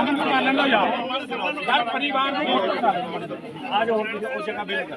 ਮੰਨ ਲਓ ਯਾਰ। ਯਾਰ ਪਰਿਵਾਰ ਨੂੰ ਮੋਟਰ ਕਰ ਆ ਜਾਓ ਉਹ ਜਗ੍ਹਾ ਬੇਲ ਕਰ।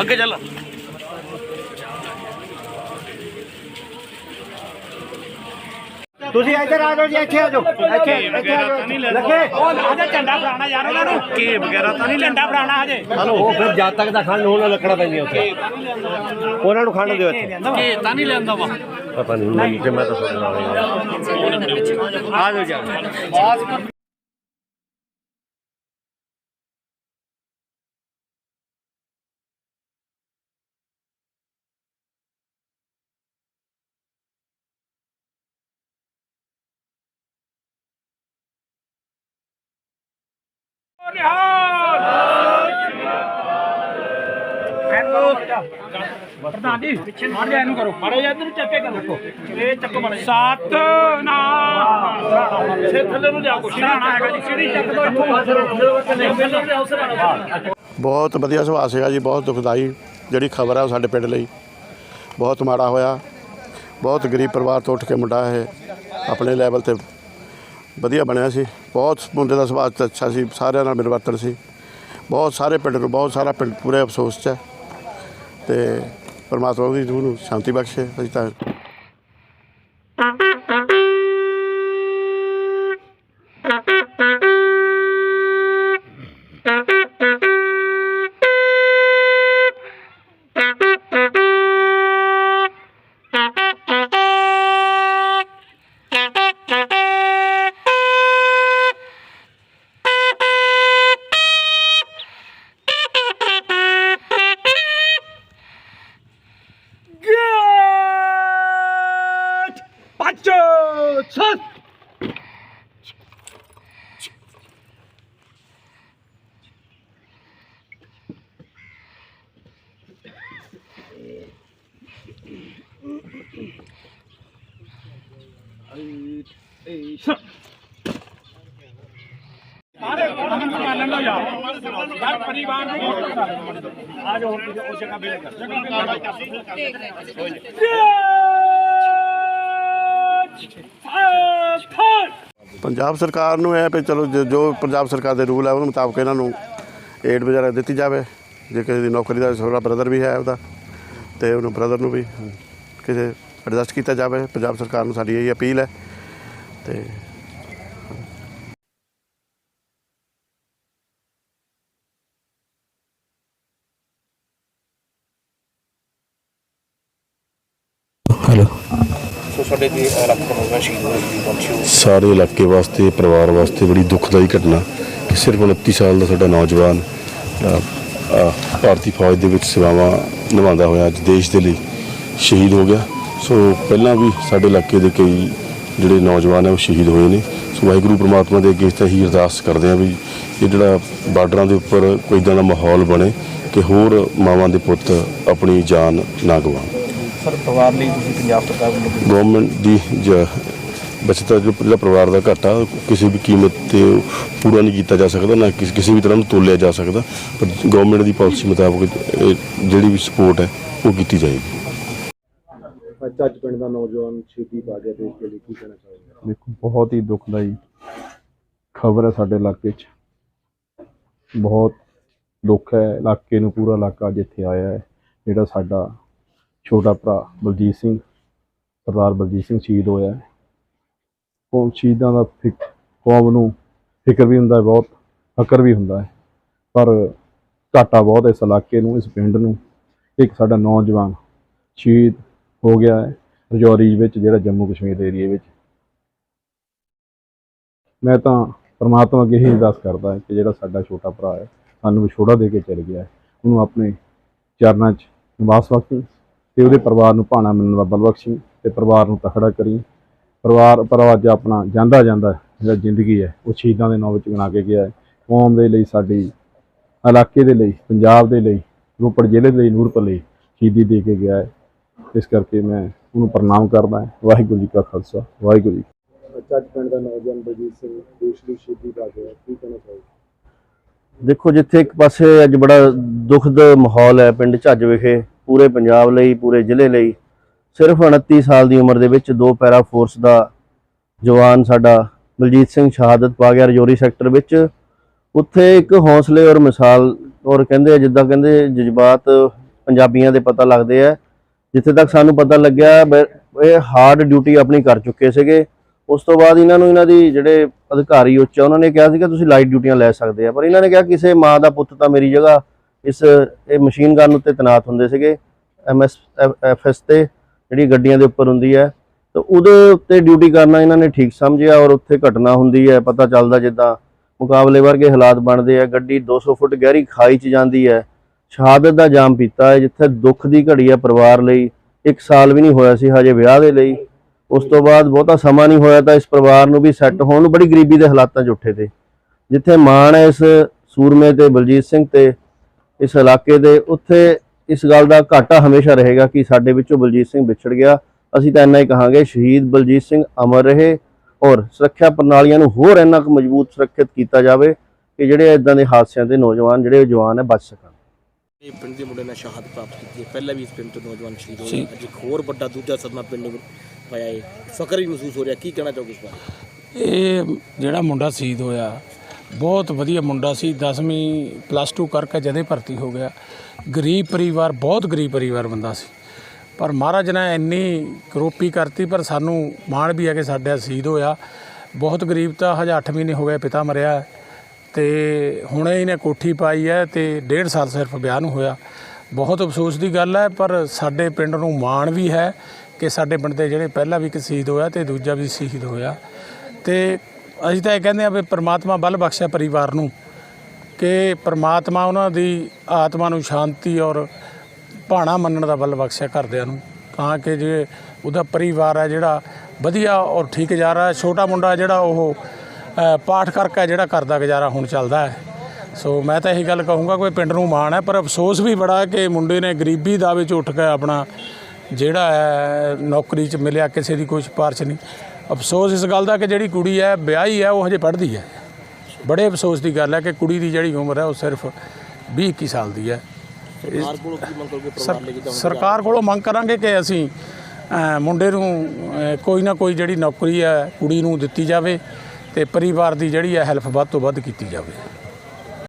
ਅੱਗੇ ਚੱਲ। ਤੁਸੀਂ ਇੱਧਰ ਆ ਜਾਓ ਜੀ ਇੱਥੇ ਆ ਜਾਓ। ਇੱਥੇ ਇੱਥੇ ਆ ਜਾਓ। ਲੱਗੇ। ਉਹ ਹਜੇ ਝੰਡਾ ਫੜਾਣਾ ਯਾਰ ਉਹਨਾਂ ਨੂੰ। ਕੀ ਵਗੈਰਾ ਤਾਂ ਨਹੀਂ ਝੰਡਾ ਫੜਾਣਾ ਹਜੇ। ਉਹ ਫਿਰ ਜਦ ਤੱਕ ਦਾ ਖੰਡ ਹੋਣਾ ਲੱਕੜਾ ਪੈਂਦੀਆਂ ਉੱਥੇ। ਉਹਨਾਂ ਨੂੰ ਖੰਡ ਦਿਓ ਇੱਥੇ ਕੀ ਤਾਂ ਨਹੀਂ ਲੈਂਦਾ? ਵਾ? ਪਤਾ ਨਹੀਂ ਮੈਨੂੰ ਮੈਂ ਤਾਂ ਸੁਣਨ ਆ ਜਾਓ ਜੀ ਪ੍ਰਧਾਨ ਜੀ ਪਿੱਛੇ ਮਾਰ ਜਾ ਇਹਨੂੰ ਕਰੋ ਮਾਰੇ ਜਾ ਤੈਨੂੰ ਚੱਕੇ ਕਰ ਰੱਖੋ ਇਹ ਚੱਕੋ ਮਾਰੇ ਸਤ ਨਾਮ ਸੇ ਥੱਲੇ ਨੂੰ ਲਿਆਓ ਕੁਛ ਸਰਾਣਾ ਹੈਗਾ ਜੀ ਸਿੱਧੀ ਚੱਕ ਦੋ ਇੱਥੋਂ ਬਹੁਤ ਵਧੀਆ ਸੁਭਾਅ ਸੀਗਾ ਜੀ, ਬਹੁਤ ਦੁਖਦਾਈ ਜਿਹੜੀ ਖਬਰ ਆ ਸਾਡੇ ਪਿੰਡ ਲਈ। ਬਹੁਤ ਮਾੜਾ ਹੋਇਆ। ਬਹੁਤ ਗਰੀਬ ਪਰਿਵਾਰ ਤੋਂ ਉੱਠ ਕੇ ਮੁੰਡਾ ਇਹ ਆਪਣੇ ਲੈਵਲ ਤੇ ਵਧੀਆ ਬਣਿਆ ਸੀ। ਬਹੁਤ ਮੁੰਡੇ ਦਾ ਸੁਭਾਅ ਤਾਂ ਅੱਛਾ ਸੀ, ਸਾਰਿਆਂ ਨਾਲ ਮਿਲਵਰਤਨ ਸੀ। ਬਹੁਤ ਸਾਰੇ ਪਿੰਡ ਨੂੰ ਬਹੁਤ ਸਾਰਾ ਪਿੰਡ ਪੂਰੇ ਅਫਸੋਸ 'ਚ ਹੈ। ਤੇ ਪਰਮਾਤਮਾ ਦੀ ਰੂਹ ਨੂੰ ਸ਼ਾਂਤੀ ਬਖਸ਼ੇ, ਅਸੀਂ ਤਾਂ ਗੇਟ ਸਾਰੇ ਮੰਨ ਲਓ ਯਾਰ ਯਾਰ ਪਰਿਵਾਰ ਨੂੰ ਮੋਟਰ ਕਰ ਆ ਜਾਓ ਉਹ ਜਗ੍ਹਾ ਬੇਲ ਕਰ ਪੰਜਾਬ ਸਰਕਾਰ ਨੂੰ ਇਹ ਵੀ ਚਲੋ ਜੋ- ਜੋ ਪੰਜਾਬ ਸਰਕਾਰ ਦੇ ਰੂਲ ਹੈ ਉਹਦੇ ਮੁਤਾਬਕ ਇਹਨਾਂ ਨੂੰ ਏਡ ਵਗੈਰਾ ਦਿੱਤੀ ਜਾਵੇ ਜੇ ਕਿਸੇ ਦੀ ਨੌਕਰੀ ਦਾ ਛੋਟਾ ਬ੍ਰਦਰ ਵੀ ਹੈ ਉਹਦਾ ਤੇ ਉਹਨੂੰ ਬ੍ਰਦਰ ਨੂੰ ਵੀ ਕਿਸੇ ਐਡਜਸਟ ਕੀਤਾ ਜਾਵੇ ਪੰਜਾਬ ਸਰਕਾਰ ਨੂੰ ਸਾਡੀ ਇਹ ਅਪੀਲ ਹੈ ਤੇ ਸਾਰੇ ਇਲਾਕੇ ਵਾਸਤੇ ਪਰਿਵਾਰ ਵਾਸਤੇ ਬੜੀ ਦੁਖਦਾਈ ਘਟਨਾ। ਕਿ ਸਿਰਫ 29 ਸਾਲ ਦਾ ਸਾਡਾ ਨੌਜਵਾਨ ਅ, ਅ, ਭਾਰਤੀ ਫੌਜ ਦੇ ਵਿੱਚ ਸੇਵਾਵਾਂ ਨਿਭਾਉਂਦਾ ਹੋਇਆ ਅੱਜ ਦੇਸ਼ ਦੇ ਲਈ ਸ਼ਹੀਦ ਹੋ ਗਿਆ। ਸੋ ਪਹਿਲਾਂ ਵੀ ਸਾਡੇ ਇਲਾਕੇ ਦੇ ਕਈ ਜਿਹੜੇ ਨੌਜਵਾਨ ਹੈ ਉਹ ਸ਼ਹੀਦ ਹੋਏ ਨੇ। ਸੋ ਵਾਹਿਗੁਰੂ ਪ੍ਰਮਾਤਮਾ ਦੇ ਅੱਗੇ ਤਾਂ ਹੀ ਅਰਦਾਸ ਕਰਦੇ ਆ ਵੀ ਇਹ ਜਿਹੜਾ ਬਾਰਡਰਾਂ ਦੇ ਉੱਪਰ ਕੋਈ ਇਦਾਂ ਦਾ ਮਾਹੌਲ ਬਣੇ ਕਿ ਹੋਰ ਮਾਵਾਂ ਦੇ ਪੁੱਤ ਆਪਣੀ ਜਾਨ ਨਾ ਗਵਾਉਣ। ਸਰ ਪਰਿਵਾਰ ਲਈ ਤੁਸੀਂ ਪੰਜਾਬ ਸਰਕਾਰ ਵੱਲੋਂ ਗਵਰਨਮੈਂਟ ਦੀ ਬਚਤ ਜਿਹੜਾ ਪਰਿਵਾਰ ਦਾ ਘਾਟਾ ਕਿਸੇ ਵੀ ਕੀਮਤ ਤੇ ਪੂਰਾ ਨਹੀਂ ਕੀਤਾ ਜਾ ਸਕਦਾ ਨਾ ਕਿਸ- ਵੀ ਤਰ੍ਹਾਂ ਨੂੰ ਤੋਲਿਆ ਜਾ ਸਕਦਾ ਪਰ ਗਵਰਨਮੈਂਟ ਦੀ ਪਾਲਿਸੀ ਮੁਤਾਬਕ ਜਿਹੜੀ ਵੀ ਸਪੋਰਟ ਹੈ ਉਹ ਕੀਤੀ ਜਾਏਗੀ। ਅੱਜ ਪਿੰਡ ਦਾ ਨੌਜਵਾਨ ਸ਼ਹੀਦੀ ਪਾ ਗਿਆ ਦੇਸ਼ ਦੇ ਲਈ ਕੀ ਕਹਿਣਾ ਚਾਹੋਗੇ? ਦੇਖੋ, ਬਹੁਤ ਹੀ ਦੁਖਦਾਈ ਖਬਰ ਹੈ ਸਾਡੇ ਇਲਾਕੇ 'ਚ। ਬਹੁਤ ਦੁੱਖ ਹੈ, ਇਲਾਕੇ ਨੂੰ ਪੂਰਾ ਇਲਾਕਾ ਜਿੱਥੇ ਆਇਆ ਹੈ। ਜਿਹੜਾ ਸਾਡਾ ਛੋਟਾ ਭਰਾ ਬਲਜੀਤ ਸਿੰਘ, ਸਰਦਾਰ ਬਲਜੀਤ ਸਿੰਘ ਸ਼ਹੀਦ ਹੋਇਆ ਹੈ। ਉਹ ਸ਼ਹੀਦਾਂ ਦਾ ਫਿਕ, ਕੌਮ ਨੂੰ ਫਿਕਰ ਵੀ ਹੁੰਦਾ ਹੈ, ਬਹੁਤ ਫਕਰ ਵੀ ਹੁੰਦਾ ਹੈ। ਪਰ ਘਾਟਾ ਬਹੁਤ ਇਸ ਇਲਾਕੇ ਨੂੰ, ਇਸ ਪਿੰਡ ਨੂੰ। ਇੱਕ ਸਾਡਾ ਨੌਜਵਾਨ ਸ਼ਹੀਦ ਹੋ ਗਿਆ ਹੈ, ਰਜੌਰੀ ਵਿੱਚ, ਜਿਹੜਾ ਜੰਮੂ ਕਸ਼ਮੀਰ ਦੇ ਏਰੀਏ ਵਿੱਚ। ਮੈਂ ਤਾਂ ਪਰਮਾਤਮਾ ਅੱਗੇ ਹੀ ਅਰਦਾਸ ਕਰਦਾ ਕਿ ਜਿਹੜਾ ਸਾਡਾ ਛੋਟਾ ਭਰਾ ਹੈ, ਸਾਨੂੰ ਵਿਛੋੜਾ ਦੇ ਕੇ ਚਲ ਗਿਆ ਹੈ। ਉਹਨੂੰ ਆਪਣੇ ਚਰਨਾਂ 'ਚ ਨਿਵਾਸ ਬਖਸ਼ੀ ਤੇ ਉਹਦੇ ਪਰਿਵਾਰ ਨੂੰ ਭਾਣਾ ਮਿਲਣ ਦਾ ਬਲ ਬਖਸ਼ੀ ਤੇ ਪਰਿਵਾਰ ਨੂੰ ਤਖੜਾ ਕਰੀ। ਪਰਿਵਾਰ ਪਰ ਅੱਜ ਆਪਣਾ ਜਾਂਦਾ ਜਾਂਦਾ ਜਿਹੜਾ ਜ਼ਿੰਦਗੀ ਹੈ, ਉਹ ਸ਼ਹੀਦਾਂ ਦੇ ਨਾਂ ਵਿੱਚ ਬਣਾ ਕੇ ਗਿਆ ਹੈ। ਕੌਮ ਦੇ ਲਈ, ਸਾਡੀ ਇਲਾਕੇ ਦੇ ਲਈ, ਪੰਜਾਬ ਦੇ ਲਈ, ਰੋਪੜ ਜ਼ਿਲ੍ਹੇ ਦੇ ਲਈ, ਨੂਰਪੁਰ ਲਈ ਸ਼ਹੀਦੀ ਦੇ ਕੇ ਗਿਆ ਹੈ। ਇਸ ਕਰਕੇ ਮੈਂ ਉਹਨੂੰ ਪ੍ਰਣਾਮ ਕਰਦਾ ਹਾਂ। ਵਾਹਿਗੁਰੂ ਜੀ ਕਾ ਖਾਲਸਾ ਵਾਹਿਗੁਰੂ ਜੀ ਚੱਜ ਪਿੰਡ ਦਾ ਨੌਜਵਾਨ ਬਲਜੀਤ ਸਿੰਘ ਦੇਸ਼ ਸ਼ਹੀਦੀ ਪਾ ਗਿਆ ਕੀ ਕਹਿਣਾ ਚਾਹੋਗੇ? ਦੇਖੋ ਜਿੱਥੇ ਇੱਕ ਪਾਸੇ ਅੱਜ ਬੜਾ ਦੁਖਦ ਮਾਹੌਲ ਹੈ ਪਿੰਡ ਝੱਜ ਵਿਖੇ ਪੂਰੇ ਪੰਜਾਬ ਲਈ ਪੂਰੇ ਜ਼ਿਲ੍ਹੇ ਲਈ। ਸਿਰਫ 29 ਸਾਲ ਦੀ ਉਮਰ ਦੇ ਵਿੱਚ ਦੋ ਪੈਰਾ ਫੋਰਸ ਦਾ ਜਵਾਨ ਸਾਡਾ ਬਲਜੀਤ ਸਿੰਘ ਸ਼ਹਾਦਤ ਪਾ ਗਿਆ ਰਜੌਰੀ ਸੈਕਟਰ ਵਿੱਚ। ਉੱਥੇ ਇੱਕ ਹੌਸਲੇ ਔਰ ਮਿਸਾਲ ਔਰ ਕਹਿੰਦੇ ਆ ਜਿੱਦਾਂ ਕਹਿੰਦੇ ਜਜ਼ਬਾਤ ਪੰਜਾਬੀਆਂ ਦੇ ਪਤਾ ਲੱਗਦੇ ਆ। ਜਿੱਥੇ ਤੱਕ ਸਾਨੂੰ ਪਤਾ ਲੱਗਿਆ ਬ- ਇਹ ਹਾਰਡ ਡਿਊਟੀ ਆਪਣੀ ਕਰ ਚੁੱਕੇ ਸੀਗੇ, ਉਸ ਤੋਂ ਬਾਅਦ ਇਹਨਾਂ ਨੂੰ ਇਹਨਾਂ ਦੀ ਜਿਹੜੇ ਅਧਿਕਾਰੀ ਉੱਚ ਉਹਨਾਂ ਨੇ ਕਿਹਾ ਸੀਗਾ ਤੁਸੀਂ ਲਾਈਟ ਡਿਊਟੀਆਂ ਲੈ ਸਕਦੇ ਆ, ਪਰ ਇਹਨਾਂ ਨੇ ਕਿਹਾ ਕਿਸੇ ਮਾਂ ਦਾ ਪੁੱਤ ਤਾਂ ਮੇਰੀ ਜਗ੍ਹਾ ਇਸ, ਇਹ ਮਸ਼ੀਨ ਗਨ ਉੱਤੇ ਤੈਨਾਤ ਹੁੰਦੇ ਸੀਗੇ ਐਮਐਸ ਐਫਐਸ ਤੇ, ਜਿਹੜੀ ਗੱਡੀਆਂ ਦੇ ਉੱਪਰ ਹੁੰਦੀ ਹੈ। ਤਾਂ ਉਹਦੇ ਉੱਤੇ ਡਿਊਟੀ ਕਰਨਾ ਇਹਨਾਂ ਨੇ ਠੀਕ ਸਮਝਿਆ ਔਰ ਉੱਥੇ ਘਟਨਾ ਹੁੰਦੀ ਹੈ, ਪਤਾ ਚੱਲਦਾ ਜਿੱਦਾਂ ਮੁਕਾਬਲੇ ਵਰਗੇ ਹਾਲਾਤ ਬਣਦੇ ਆ, ਗੱਡੀ 200 ਫੁੱਟ ਗਹਿਰੀ ਖਾਈ 'ਚ ਜਾਂਦੀ ਹੈ ਸ਼ਹਾਦਤ ਦਾ ਜਾਮ ਪੀਤਾ ਹੈ, ਜਿੱਥੇ ਦੁੱਖ ਦੀ ਘੜੀ ਹੈ ਪਰਿਵਾਰ ਲਈ। ਇੱਕ ਸਾਲ ਵੀ ਨਹੀਂ ਹੋਇਆ ਸੀ ਹਜੇ ਵਿਆਹ ਦੇ ਲਈ। ਉਸ ਤੋਂ ਬਾਅਦ ਬਹੁਤਾ ਸਮਾਂ ਨਹੀਂ ਹੋਇਆ ਤਾਂ ਇਸ ਪਰਿਵਾਰ ਨੂੰ ਵੀ ਸੈੱਟ ਹੋਣ ਨੂੰ ਬੜੀ ਗਰੀਬੀ ਦੇ ਹਾਲਾਤਾਂ 'ਚ ਉੱਠੇ ਤੇ। ਜਿੱਥੇ ਮਾਣ ਹੈ ਇਸ ਸੂਰਮੇ ਤੇ, ਬਲਜੀਤ ਸਿੰਘ ਤੇ, ਇਸ ਇਲਾਕੇ ਦੇ, ਉੱਥੇ ਇਸ ਗੱਲ ਦਾ ਘਾਟਾ ਹਮੇਸ਼ਾ ਰਹੇਗਾ ਕਿ ਸਾਡੇ ਵਿੱਚੋਂ ਬਲਜੀਤ ਸਿੰਘ ਵਿਛੜ ਗਿਆ। ਅਸੀਂ ਤਾਂ ਇੰਨਾ ਹੀ ਕਹਾਂਗੇ, ਸ਼ਹੀਦ ਬਲਜੀਤ ਸਿੰਘ ਅਮਰ ਰਹੇ ਔਰ ਸੁਰੱਖਿਆ ਪ੍ਰਣਾਲੀਆਂ ਨੂੰ ਹੋਰ ਇੰਨਾ ਕੁ ਮਜ਼ਬੂਤ ਸੁਰੱਖਿਅਤ ਕੀਤਾ ਜਾਵੇ ਕਿ ਜਿਹੜੇ ਇਦਾਂ ਦੇ ਹਾਦਸਿਆਂ ਦੇ ਨੌਜਵਾਨ, ਜਿਹੜੇ ਜਵਾਨ ਹੈ ਬਚ ਸਕਣ। ਇਹ ਪਿੰਡ ਦੇ ਮੁੰਡੇ ਨੇ ਸ਼ਹਾਦਤ ਪ੍ਰਾਪਤ ਕੀਤੀ ਹੈ। ਪਹਿਲਾਂ ਵੀ ਇਸ ਪਿੰਡ ਤੋਂ ਨੌਜਵਾਨ ਸ਼ਹੀਦ ਹੋਏ ਅੱਜ ਇੱਕ ਹੋਰ ਵੱਡਾ ਦੂਜਾ ਸਦਮਾ ਪਿੰਡ ਨੂੰ ਪਾਇਆ ਹੈ ਫਕਰ ਵੀ ਮਹਿਸੂਸ ਹੋ ਰਿਹਾ। ਕੀ ਕਹਿਣਾ ਚਾਹੋਗੇ ਇਸ ਬਾਰੇ? ਇਹ ਜਿਹੜਾ ਮੁੰਡਾ ਸ਼ਹੀਦ ਹੋਇਆ ਬਹੁਤ ਵਧੀਆ ਮੁੰਡਾ ਸੀ। 10ਵੀਂ ਪਲੱਸ 2 ਕਰਕੇ ਜਦੇ ਭਰਤੀ ਹੋ ਗਿਆ। ਗਰੀਬ ਪਰਿਵਾਰ ਬਹੁਤ ਗਰੀਬ ਪਰਿਵਾਰ ਬੰਦਾ ਸੀ। ਪਰ ਮਹਾਰਾਜ ਨੇ ਇੰਨੀ ਕਰੋਪੀ ਕਰਤੀ ਪਰ ਸਾਨੂੰ ਮਾਣ ਵੀ ਹੈ ਕਿ ਸਾਡਾ ਸ਼ਹੀਦ ਹੋਇਆ। ਬਹੁਤ ਗਰੀਬ ਤਾਂ ਹਜੇ 8 ਮਹੀਨੇ ਹੋ ਗਏ ਪਿਤਾ ਮਰਿਆ। ਹੈ ਤੇ ਹੁਣੇ ਇਹਨੇ ਕੋਠੀ ਪਾਈ ਹੈ ਤੇ ਡੇਢ ਸਾਲ ਸਿਰਫ ਵਿਆਹ ਨੂੰ ਹੋਇਆ। ਬਹੁਤ ਅਫਸੋਸ ਦੀ ਗੱਲ ਹੈ, ਪਰ ਸਾਡੇ ਪਿੰਡ ਨੂੰ ਮਾਣ ਵੀ ਹੈ ਕਿ ਸਾਡੇ ਪਿੰਡ ਦੇ ਜਿਹੜੇ ਪਹਿਲਾ ਵੀ ਇੱਕ ਸ਼ਹੀਦ ਹੋਇਆ ਤੇ ਦੂਜਾ ਵੀ ਸ਼ਹੀਦ ਹੋਇਆ। ਤੇ ਅਸੀਂ ਤਾਂ ਇਹ ਕਹਿੰਦੇ ਆ ਵੀ ਪ੍ਰਮਾਤਮਾ ਬਲ ਬਖਸ਼ਿਆ ਪਰਿਵਾਰ ਨੂੰ ਕਿ ਪ੍ਰਮਾਤਮਾ ਉਹਨਾਂ ਦੀ ਆਤਮਾ ਨੂੰ ਸ਼ਾਂਤੀ ਔਰ ਭਾਣਾ ਮੰਨਣ ਦਾ ਬਲ ਬਖਸ਼ਿਆ ਘਰਦਿਆਂ ਨੂੰ, ਤਾਂ ਕਿ ਜੇ ਉਹਦਾ ਪਰਿਵਾਰ ਹੈ ਜਿਹੜਾ ਵਧੀਆ ਔਰ ਠੀਕ ਜਾ ਰਿਹਾ, ਛੋਟਾ ਮੁੰਡਾ ਜਿਹੜਾ ਉਹ ਪਾਠ ਕਰਕੇ ਜਿਹੜਾ ਘਰ ਦਾ ਗੁਜ਼ਾਰਾ ਹੁਣ ਚੱਲਦਾ ਹੈ। ਸੋ ਮੈਂ ਤਾਂ ਇਹੀ ਗੱਲ ਕਹੂੰਗਾ ਕੋਈ ਪਿੰਡ ਨੂੰ ਮਾਣ ਹੈ ਪਰ ਅਫਸੋਸ ਵੀ ਬੜਾ ਹੈ ਕਿ ਮੁੰਡੇ ਨੇ ਗਰੀਬੀ ਦਾ ਵਿੱਚ ਉੱਠ ਕੇ ਆਪਣਾ ਜਿਹੜਾ ਹੈ ਨੌਕਰੀ 'ਚ ਮਿਲਿਆ ਕਿਸੇ ਦੀ ਕੋਈ ਸਿਫਾਰਿਸ਼ ਨਹੀਂ। ਅਫਸੋਸ ਇਸ ਗੱਲ ਦਾ ਕਿ ਜਿਹੜੀ ਕੁੜੀ ਹੈ ਵਿਆਹੀ ਹੈ ਉਹ ਹਜੇ ਪੜ੍ਹਦੀ ਹੈ। ਬੜੇ ਅਫਸੋਸ ਦੀ ਗੱਲ ਹੈ ਕਿ ਕੁੜੀ ਦੀ ਜਿਹੜੀ ਉਮਰ ਹੈ ਉਹ ਸਿਰਫ 20 21 ਸਾਲ ਦੀ ਹੈ। ਸਰਕਾਰ ਕੋਲੋਂ ਕੀ ਮੰਗ ਕਰੋਗੇ ਸਰਕਾਰ ਕੋਲੋਂ ਮੰਗ ਕਿ ਅਸੀਂ ਮੁੰਡੇ ਨੂੰ ਕੋਈ ਨਾ ਕੋਈ ਜਿਹੜੀ ਨੌਕਰੀ ਹੈ ਕੁੜੀ ਨੂੰ ਦਿੱਤੀ ਜਾਵੇ। ਤੇ ਪਰਿਵਾਰ ਦੀ ਜਿਹੜੀ ਹੈ ਹੈਲਪ ਵੱਧ ਤੋਂ ਵੱਧ ਕੀਤੀ ਜਾਵੇ।